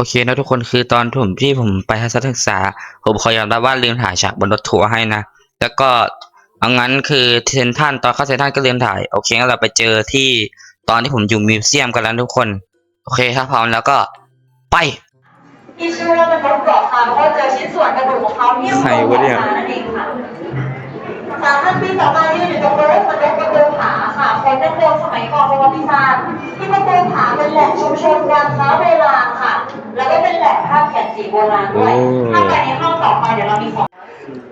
โอเคนะทุกคนคือตอนผมที่ผมไปทัศนศึกษา ผมขอยอมรับว่าลืมถ่ายฉากบนรถทัวร์ให้นะ แล้วก็เอางั้นคือเซนทรันตอนเข้าเซนทรันก็ลืมถ่าย โอเคงั้นเราไปเจอที่ตอนที่ผมอยู่มิวเซียมกันแล้วทุกคน โอเคถ้าพร้อมแล้วก็ไปที่ชื่อว่าเป็นมดเกาะค่ะเพราะว่าเจอชิ้นส่วนกระดูกของเขาที่อยู่ใครวะเนี่ยตรงขานั่นเองค่ะ สามพันปีต่อมายืนอยู่ตรงบริเวณมนุษย์ประตูผาค่ะคนดั้งเดิมสมัยก่อนประวัติศาสตร์ที่ประตูผาเป็นแหล่งชุมชนการค้าโบราณค่ะ แล้วก็เป็นแหล่งภาพแผ่นสีโบราณด้วยโอ้ถ้าไปในห้องต่อไปเดี๋ยวเรามีของ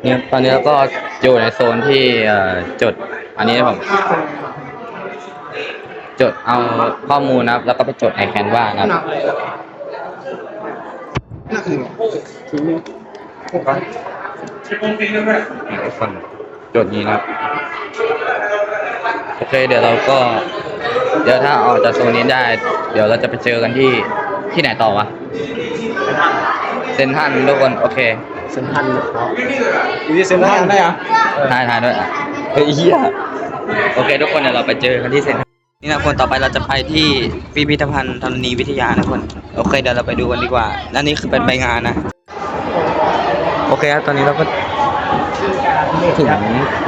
เนี่ยตอนนี้เราก็อยู่ในโซนที่เอ่อจดอันนี้ผมจดเอาข้อมูลนะครับ แล้วก็ไปจดในแคนวานะครับน่าคือค นจดนี้นะครับ โอเค เดี๋ยวเราก็ เดี๋ยวถ้าออกจากโซนนี้ได้ เดี๋ยวเราจะไปเจอกันที่ที่ไหนต่อวะเซนทรันทุกคนโอเคเซนทันอยู่ที่เซนทันได้เหรอถ่ายถ่ายด้วยอะเฮ้ยเหี้ยโอเค ทุกคนเดี๋ยวเราไปเจอกันที่เซ็นทรัลนี่นะคนต่อไปเราจะไปที่พิพิธภัณฑ์ธรณีวิทยานะคนโอเคเดี๋ยวเราไปดูกันดีกว่าและนี่คือเป็นใบงานนะ โอเคครับตอนนี้เราก็ ถึง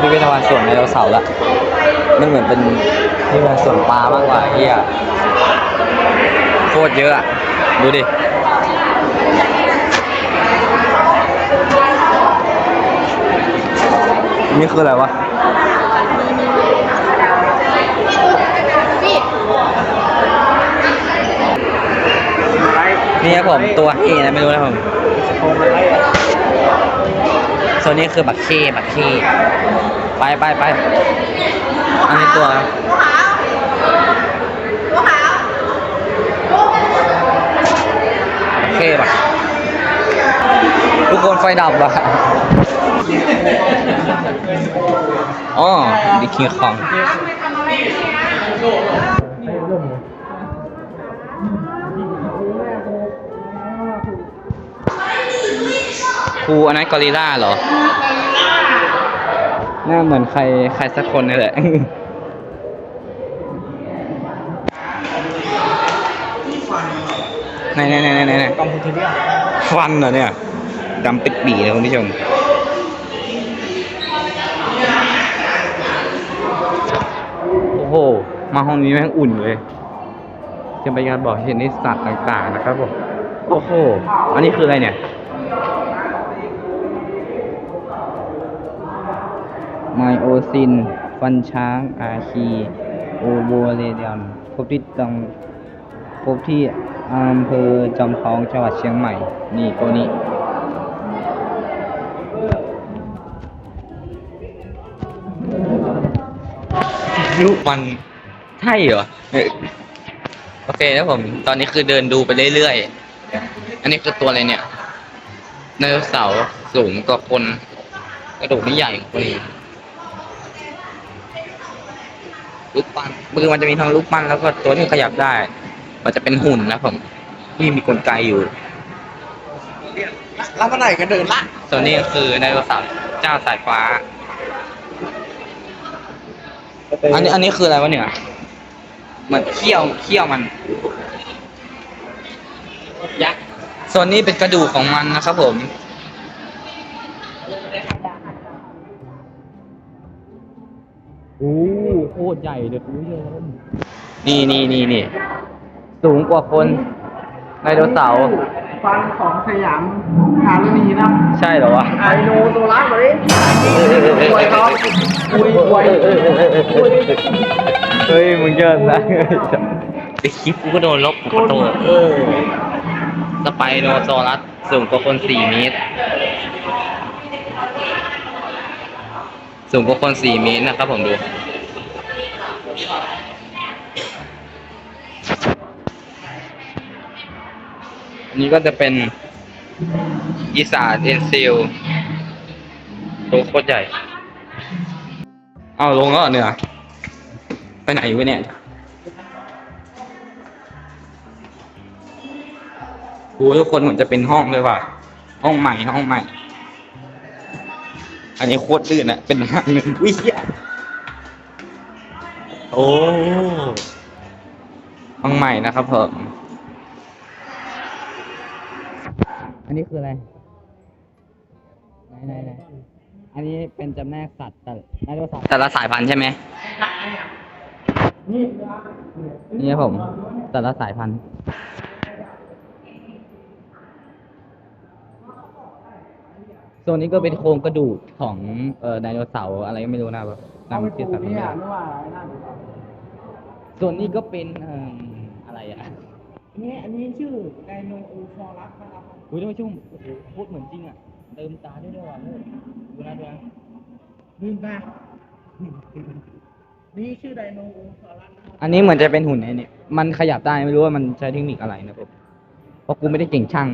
พิพิธภัณฑ์สวนไดโนเสาร์ละมันเหมือนเป็นพิพิธภัณฑ์สวนปลามากกว่าเฮียโคตรเยอะอะดูดินี่คืออะไรวะนี่ครับผมตัวเฮนะไม่รู้นะผม โซนนี้คือบักเชบักเชไปไปไปอันนี้ตัวบักเชบักทุกคนไฟดับว่ะอ๋อดิคิงคอง ครูอันนั้นกอริลล่าเหรอ หน้าเหมือนใครใครสักคนนี่แหละ ไหนไหนไหนไหนไหนกองทุนเทียฟันเหรอเนี่ยดำปิดปีเลยคุณผู้ชมโอ้โห มาห้องนี้แม่งอุ่นเลยจะไปการบอกเห็นในสัตว์ต่างๆนะครับผม โอ้โห อันนี้คืออะไรเนี่ย ไมโอซิน ฟันช้าง อาคีโอโบเลเดอนพบที่ตังพบที่อำเภอจอมทองจังหวัดเชียงใหม่ นี่ตัวนี้รูปมันใช่เหรอ โอเคแล้วผม ตอนนี้คือเดินดูไปเรื่อยๆ อันนี้คือตัวอะไรเนี่ยไดโนเสาร์สูงกว่าคน กระดูกนี่ใหญ่กว่าคนอีก ลูกปั้นมือมันจะมีทั้งลูกปั้นแล้วก็ตัวที่ขยับได้ มันจะเป็นหุ่นนะผมที่มีกลไกอยู่ แล้วเมื่อไหร่ก็เดินละส่วนนี้ก็คือไดโนเสาร์เจ้าสายฟ้า อันนี้อันนี้คืออะไรวะเนี่ยเหมือนเขี้ยวเขี้ยวมัน ยักษ์ส่วนนี้เป็นกระดูกของมันนะครับผม โอ้ โคตรใหญ่เลยคุณผู้ชมนี่นี่นี่นี่สูงกว่าคนไดโนเสาร์ฟันของสยามคารุณีนะใช่เหรอวะไอโนโซล่าเลยคุยเขาคุยคุยเฮ้ยมึงเจอซะไอคลิปกูก็โดนลบขอโทษเออสไปโนซอรัสสูงกว่าคนสี่เมตร สูงกว่าคนสี่เมตรนะครับผมดู อันนี้ก็จะเป็นอีสานเอ็นซิลตัวโคตรใหญ่ เอาลงแล้วเหรอเนี่ยไปไหนวะเนี่ยโอ้ทุกคนเหมือนจะเป็นห้องเลยว่ะ ห้องใหม่ห้องใหม่ อันนี้โคตรลื่นอะเป็นห้างหนึ่งวิเหี้ยโอ้ห้องใหม่นะครับผม อันนี้คืออะไร ไหนไหนไหนอันนี้เป็นจำแนกสัตว์แต่ไดโนเสาร์แต่ละสายพันธุ์ใช่ไหมนี่ครับผม แต่ละสายพันธุ์ ส่วนนี้ก็เป็นโครงกระดูกของเอ่อไดโนเสาร์อะไรก็ไม่รู้นะครับนำชื่อสัตว์ไม่ได้ส่วนนี้ก็เป็นเอ่ออะไรอะ นี่อันนี้ชื่อไดโนอูฟอรัสนะครับ อุ้ยท่านผู้ชมโอ้โหพูดเหมือนจริงอะ เติมตาด้วยด้วยว่ะเลิศดูนะดูนะลืมตานี่ชื่อไดโนอูฟอรัสนะครับอันนี้เหมือนจะเป็นหุ่นไอ้นี่มันขยับได้ไม่รู้ว่ามันใช้เทคนิคอะไรนะครับเพราะกูไม่ได้เก่งช่าง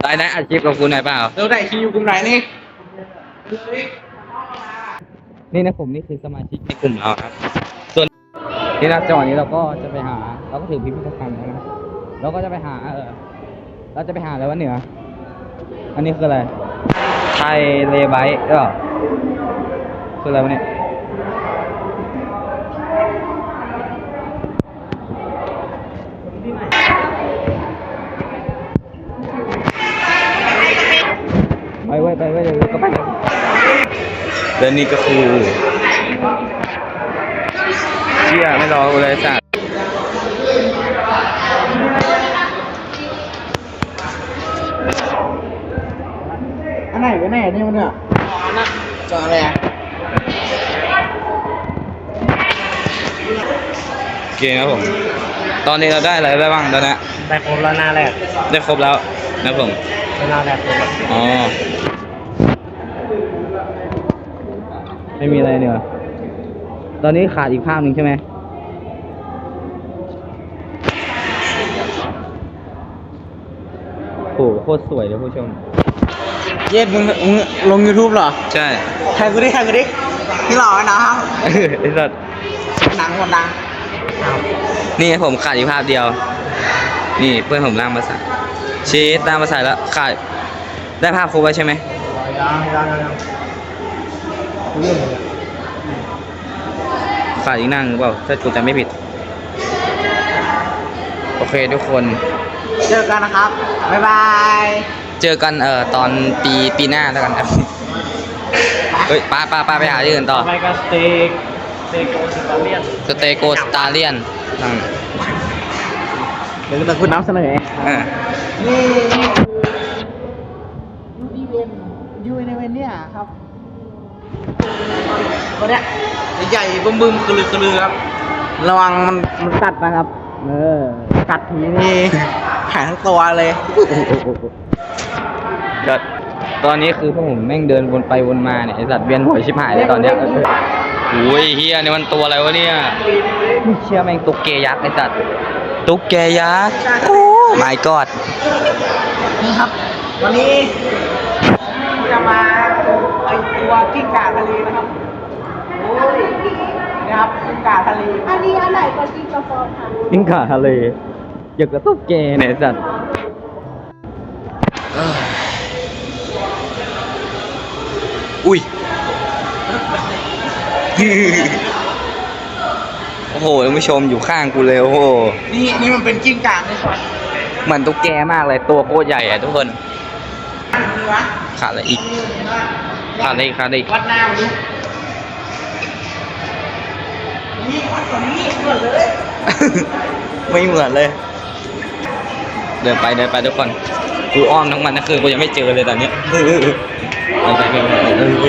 ได้ได้อาชีพกับกูหน่อยเปล่าเราได้คิวกลุ่มไหนนี่นี่นะผมนี่คือสมาชิกในกลุ่มเราครับ ส่วนที่นักจังหวะนี้เราก็จะไปหา เราก็ถือพิพิธภัณฑ์แล้วนะ เราก็จะไปหาเออเราจะไปหาอะไรวะเหนือ อันนี้คืออะไร ไทยเลไบต์เออคืออะไรวะเนี่ยไปเว้ยไปเว้ยเดี๋ยวก็ไปแล้วนี่ก็คือเชี่ยไม่รอกูเลยสัตว์ อันไหนกันแน่นี่มันเนี่ยจออะไรอะ โอ เคครับผม ตอนนี้เราได้อะไรได้บ้างตอนนี้ได้ครบแล้วหน้าแรกได้ครบแล้วนะครับผมหน้าแรกครบอ๋อ ไม่มีอะไรเนี่ยตอนนี้ขาดอีกภาพหนึ่งใช่ไหมโหโคตรสวยเลยผู้ชม เย็ดมึงมึงลง YouTube เหรอ ใช่ใครกูดิใครกูดินี่หล่อนะครับไอ้สัตว์หนังหมดดัง นี่ผมขาดอีกภาพเดียว นี่เพื่อนผมร่างมาใส่ชีสร่างมาใส่แล้วขาดได้ภาพครบแล้วใช่ไหมยังยังยังเรื่องเลยขาดอีกนั่งหรือเปล่าถ้ากูจำไม่ผิด โอเคทุกคน เจอกันนะครับ บ๊ายบาย เจอกันเอ่อตอนปีปีหน้าแล้วกันครับ เฮ้ยป้าป้าป้าไปหาที่อื่นต่อ ไปกับสเต็กส เต็กโอซิตาเลียนสเตโกสตาเลียนอืมเดี๋ยวจะคุณน้ำเสนอเออนี่นี่คือยูอีเวนยูในเวนเนี่ยครับตัวเนี้ยใหญ่บึ้มบึ้มๆกระลือกระลือครับ ระวังมันมันกัดนะครับ เออ กัดทีนี่หายทั้งตัวเลยเดี๋ยวตอนนี้คือพวกผมแม่งเดินวนไปวนมาเนี่ยไอสัตว์เวียนหัวชิบหายเลยตอนเนี้ยโอ้ยเฮียนี่มันตัวอะไรวะเนี่ยเชื่อแม่งตุ๊กแกยักษ์ไอสัตว์ตุ๊กแกยักษ์โอ้ my god นี่ครับ วันนี้จะมาไอตัวกิ้งก่าทะเลนะครับโอ้ยนะครับกิ้งก่าทะเลอันนี้อันไหนกว่าที่กระฟอนค่ะกิ้งก่าทะเลอยากกระตุ๊กแกเนี่ยไอ้สัตว์อุ้ย โอ้โหท่านผู้ชมอยู่ข้างกูเลยโอ้โห นี่นี่มันเป็นกิ้งก่าในซอยเหมือนตุ๊กแกมากเลยตัวโคตรใหญ่อะทุกคนนี่วะขาดอะไรอีกนี่เห็นว่าขาดอะไรอีกขาดอะไรอีกวัดหน้ามาดูนี่วัดตรงนี้เหมือนเลย ไม่เหมือนเลย เดินไปเดินไปทุกคนกูอ้อมทั้งวันทั้งคืนกูยังไม่เจอเลยตอนเนี้ยเออเออเออเดินไปเดินไป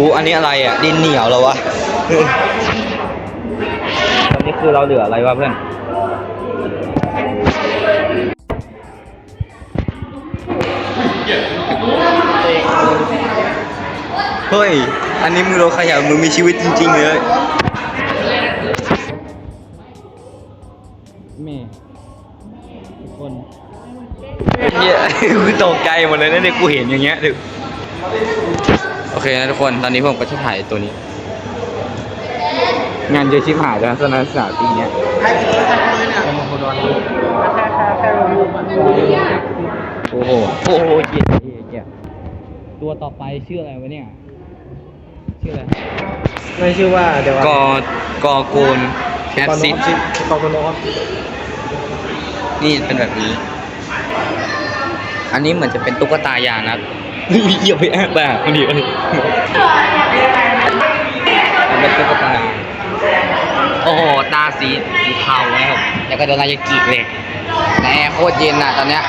อ้อันนี้อะไรอะ ดินเหนียวเหรอวะ ตอนนี้คือเราเหลืออะไรวะเพื่อน เฮ้ย อันนี้มึงโลขยะมึงมีชีวิตจริง ๆ เลยแม่คนเฮียกูตกใจหมดเลยนะเนี่ยกูเห็นอย่างเงี้ยดู โอเคนะทุกคน ตอนนี้ผมก็จะถ่ายตัวนี้ งานเยอะชิบหายแล้วสนานศึกษาปีเนี้ยใครเป็นคนทำเลยเนี่ยแค่แค่แค่ลงรูปโอ้โห โอ้โหเหี้ยเหี้ยเหี้ยตัวต่อไปชื่ออะไรวะเนี่ย ชื่ออะไร ไม่ชื่อว่าเดี๋ยวกอกอกูลแคปซิดกอกโนครับนี่เป็นแบบนี้ อันนี้เหมือนจะเป็นตุ๊กตายางนะครับ เฮ้ยอย่าไปแอบแบบมันดีเลยมันเป็นตุ๊กตาโอ้โห ตาสีสีเทานะครับแล้วก็โดนนายากิเลยแน่โคตรเย็นอะตอนเนี้ย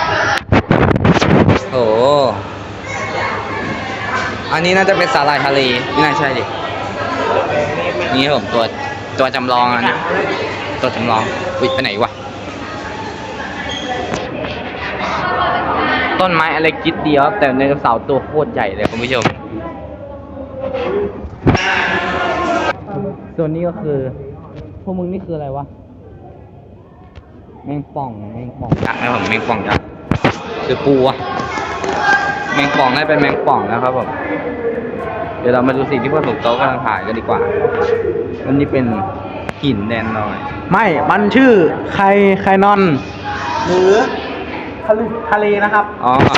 โอ้โหอันนี้น่าจะเป็นสาหร่ายทะเลไม่น่าใช่ดิ นี่ครับผมตัวตัวจำลองอันนี้ตัวจำลองอุ้ยไปไหนวะ ต้นไม้อะไรจิดเดียวครับแต่ไดโนเสาร์ตัวโคตรใหญ่เลยคุณผู้ชม ส่วนนี้ก็คือ พวกมึงนี่คืออะไรวะ แมงป่อง แมงป่องยักษ์นะครับผมแมงป่องยักษ์คือปูอะแมงป่องได้เป็นแมงป่องนะครับผมเดี๋ยวเรามาดูสิ่งที่เพื่อนผมโต๊ะกำลังถ่ายกันดีกว่า อันนี้เป็นหินแดนน้อย ไม่ มันชื่อไคไคนอน หรือทะเลทะเลนะครับอ๋อละ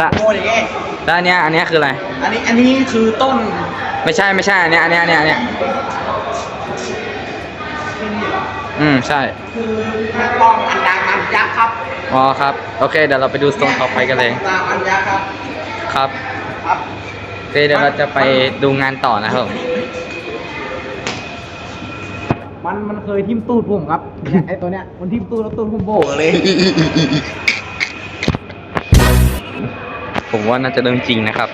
ละโมอย่างเงี้ยแล้วอันเนี้ยอันเนี้ยคืออะไร อันนี้อันนี้คือต้นไม่ใช่ไม่ใช่อันเนี้ยอันเนี้ยอันเนี้ยอันเนี้ยอืมใช่คือแมงป่องอันดามันยักษ์ครับอ๋อครับโอเค เดี๋ยวเราไปดูโซนต่อไปกันเลยดามันยักษ์ครับครับครับโอเคเดี๋ยวเราจะไปดูงานต่อนะครับผมมันมันเคยทิ่มตูดผมครับเนี่ยไอตัวเนี้ยมันทิ่มตูดแล้วตูดผมโบกเลย ผมว่าน่าจะเรื่องจริงนะครับ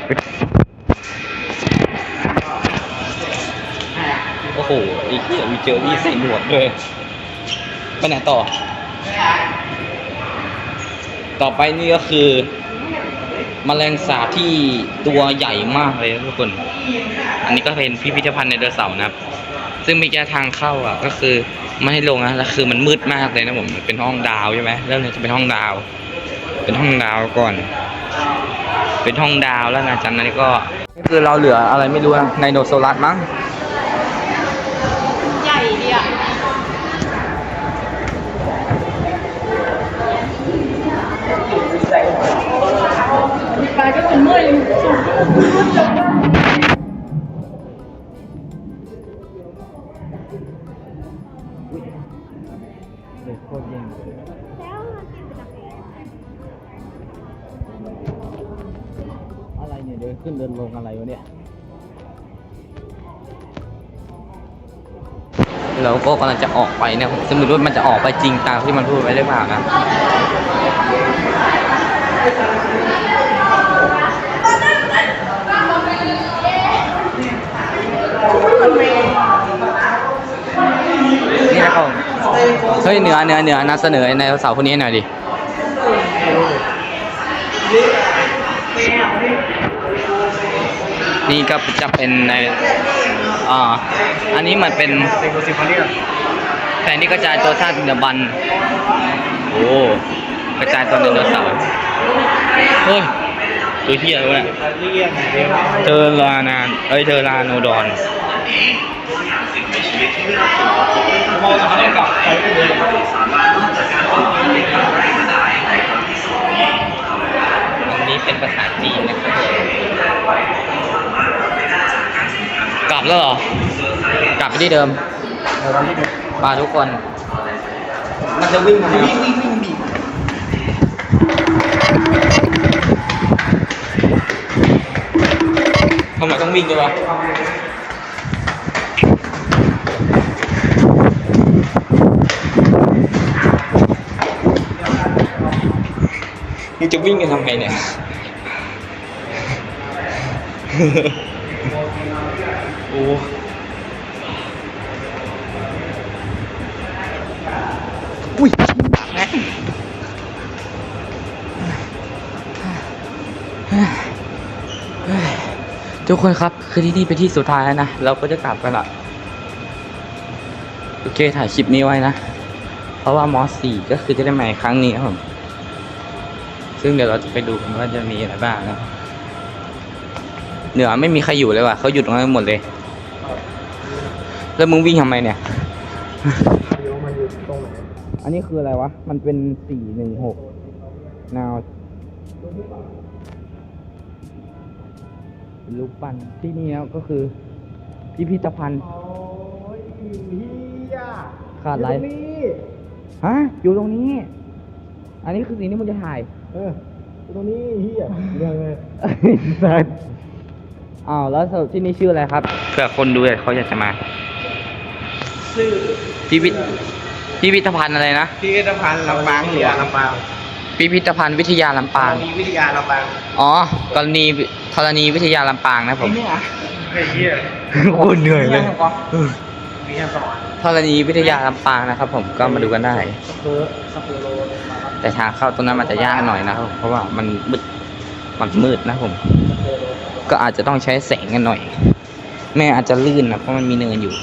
โอ้โหไอ้เหี้ยมีเจอรี่ใส่หนวดเลยไปไหนต่อ ต่อไปนี่ก็คือแมลงสาบที่ตัวใหญ่มากเลยทุกคน อันนี้ก็เป็นพิพิธภัณฑ์ไดโนเสาร์นะครับ ซึ่งมีแค่ทางเข้าอะ ก็คือไม่ให้ลงนะแล้วคือมันมืดมากเลยนะผม เป็นห้องดาวใช่ไหมเริ่มเลยจะเป็นห้องดาว เป็นห้องดาวก่อน เป็นห้องดาวแล้วนะจากนั้นก็นี่คือเราเหลืออะไรไม่รู้นะไดโนเสาร์มั้งใหญ่ดีอะปลาก็เป็นเมื่อยสูง เดินขึ้นเดินลงอะไรวะเนี่ย เราก็กำลังจะออกไปนะผมจะไม่รู้ว่ามันจะออกไปจริงตามที่มันพูดไว้หรือเปล่านะนี่นะครับเฮ้ยเหนือเหนือเหนือนำเสนอในเสาร์คนนี้หน่อยดิ นี่ก็จะเป็นในอ่าอันนี้มันเป็นเด็กสิบคนนี้แผนที่กระจายตัวธาตุเดบัน โอ้กระจายตัวไดโนเสาร์เฮ้ยตัวเที่ยวะเนี่ยเทอรานานเอ้ยเทอราโนดอนมองเขาได้กลับไปเลยอันนี้เป็นภาษาจีนนะครับ แล้วเหรอ กลับไปที่เดิมปาทุกคน มันจะวิ่งทำไมวิ่งวิ่งวิ่งบีบทำไมต้องวิ่งด้วยวะมึงจะวิ่งกันทำไมเนี่ย โอ้อุ้ยแม่งทุกคนครับ คือที่นี่เป็นที่สุดท้ายแล้วนะ เราก็จะกลับกันละโอเค ถ่ายคลิปนี้ไว้นะ เพราะว่ามอสี่ก็คือจะได้มาอีกครั้งนี้ครับผม ซึ่งเดี๋ยวเราจะไปดูกันว่าจะมีอะไรบ้างนะเหนือไม่มีใครอยู่เลยว่ะเขาหยุดตรงนั้นหมดเลย แล้วมึงวิ่งทำไมเนี่ยเดี๋ยวมันอยู่ตรงไหนอันนี้คืออะไรวะ มันเป็นสี่หนึ่งหกนาวรูปปั้นที่นี่นะก็คือ พิพิธภัณฑ์ โอ้ยเฮียขาดอะไร อยู่ตรงนี้ฮะ อยู่ตรงนี้ อันนี้คือสิ่งที่มึงจะถ่าย เอออยู่ตรงนี้เฮียเรื่องเลยสัตว์อ้าวแล้วสรุปที่นี่ชื่ออะไรครับเผื่อคนดูเขาอยากจะมา ชื่อพิพิธพิพิธภัณฑ์อะไรนะพิพิธภัณฑ์ลำปางเหนือลำปางพิพิธภัณฑ์วิทยาลำปาง มีวิทยาลำปางอ๋อกรณีธรณีวิทยาลำปางนะผมเนี่ยไอ้เฮียโคตรเหนื่อยเลยมีแค่สองธรณีวิทยาลำปางนะครับ ผมก็มาดูกันได้สเปอร์สเปอร์โลแต่ทางเข้าตรงนั้นมันจะยากหน่อยนะครับ เพราะว่ามันมืดมันมืดนะผม ก็อาจจะต้องใช้แสงกันหน่อย แม่อาจจะลื่นนะเพราะมันมีเนินอยู่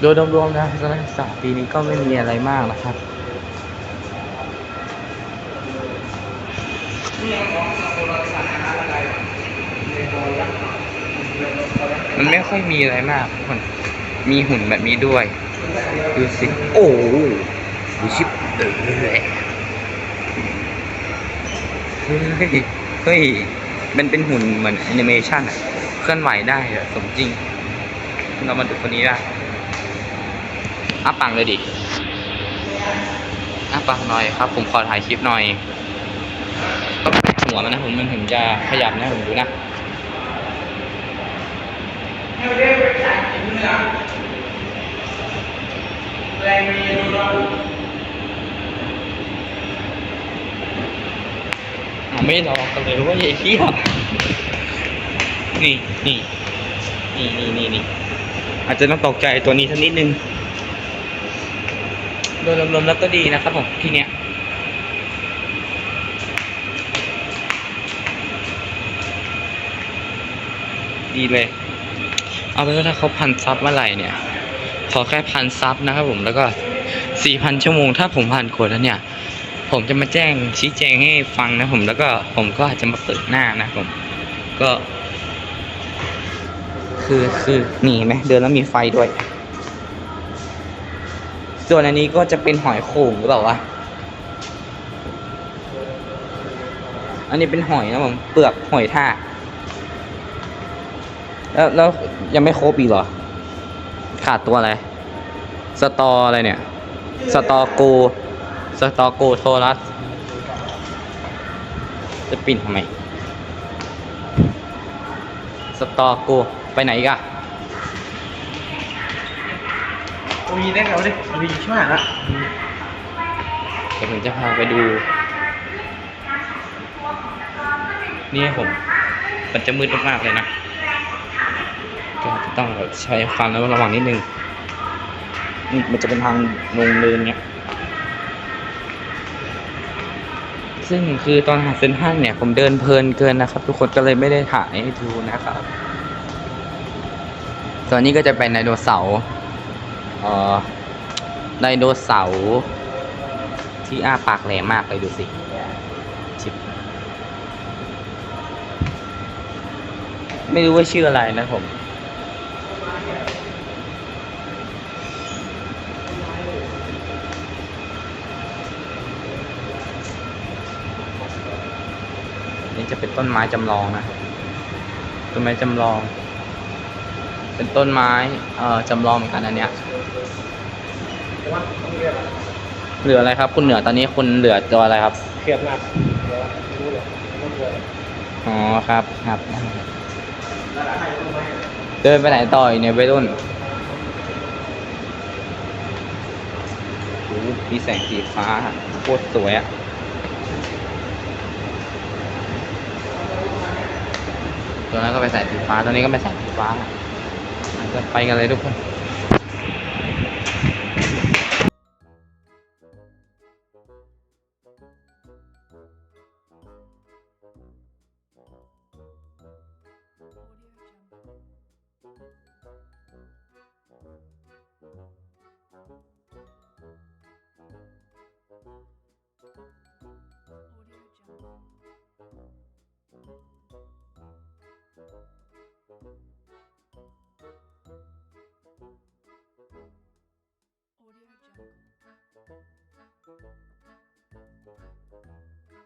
โดยรวมๆนะสำหรับศึกษาปีนี้ก็ไม่มีอะไรมากนะครับมันไม่ค่อยมีอะไรมากทุกคนมีหุ่นแบบนี้ด้วย ดูสิ โอ้โหดูชิบเออเฮ้ย เฮ้ย มันเป็นหุ่นเหมือนแอนิเมชันอะเคลื่อนไหวได้อะสมจริง เรามาดูคนนี้ได้ อ้าปังเลยดิอ้าปังหน่อยครับ ผมขอถ่ายคลิปหน่อยต้องแตะหัวมันนะผมมันถึงจะขยับนะผมดูนะอะไม่รอกันเลยว่าไอ้เหี้ยนี่นี่นี่นี่นี่นี่อาจจะต้องตกใจตัวนี้สักนิดนึง โดยรวมๆแล้วก็ดีนะครับผมที่เนี้ยดีเลย เอาเป็นว่าถ้าเขาพันซับเมื่อไหร่เนี่ย ขอแค่พันซับนะครับผมแล้วก็สี่พันชั่วโมง ถ้าผมผ่านกดแล้วเนี่ย ผมจะมาแจ้งชี้แจงให้ฟังนะผมแล้วก็ผมก็อาจจะมาเปิดหน้านะผม ก็ คือคือนี่นไหมเดินแล้วมีไฟด้วย ส่วนอันนี้ก็จะเป็นหอยโข่งหรือเปล่าวะ อันนี้เป็นหอยนะผม เปลือกหอยทาก แล้วแล้วยังไม่ครบอีกเหรอ ขาดตัวอะไร สตออะไรเนี่ย สตอโก สตอโกโทรัส จะปิ่นทำไม สตอโก ไปไหนอีกอะ มีได้ไงวดิมีช่วยละเดี๋ยวผมจะพาไปดู นี่ผม มันจะมืดมากๆเลยนะ ก็จะต้องแบบใช้ความระวังนิดนึง นี่มันจะเป็นทางลงเนินเนี้ยซึ่งคือตอนหาเซนทรันเนี่ย ผมเดินเพลินเกินนะครับ ทุกคนก็เลยไม่ได้ถ่ายให้ดูนะครับส่วนนี้ก็จะเป็นไดโนเสาร์ ไดโนเสาร์ที่อ้าปากแหลมมากเลยดูสิชิบไม่รู้ว่าชื่ออะไรนะผม นี่จะเป็นต้นไม้จำลองนะต้นไม้จำลอง เป็นต้นไม้เอ่อจำลองเหมือนกันอันเนี้ย เรียกเหลืออะไรครับ คุณเหนือตอนนี้คุณเหลือตัวอะไรครับเครียดมากเดี๋ยวไม่รู้เลยไม่รู้เลยอ๋อครับครับ เดินไปไหนต่ออีกเนี่ยไปรุ่นโอ้โหมีแสงสีฟ้าโคตรสวยอะตัวนั้นก็ไปนแสงสีฟ้าตัวนี้ก็เป็นแสงสีฟ้าอะก็ไปกันเลยทุกคน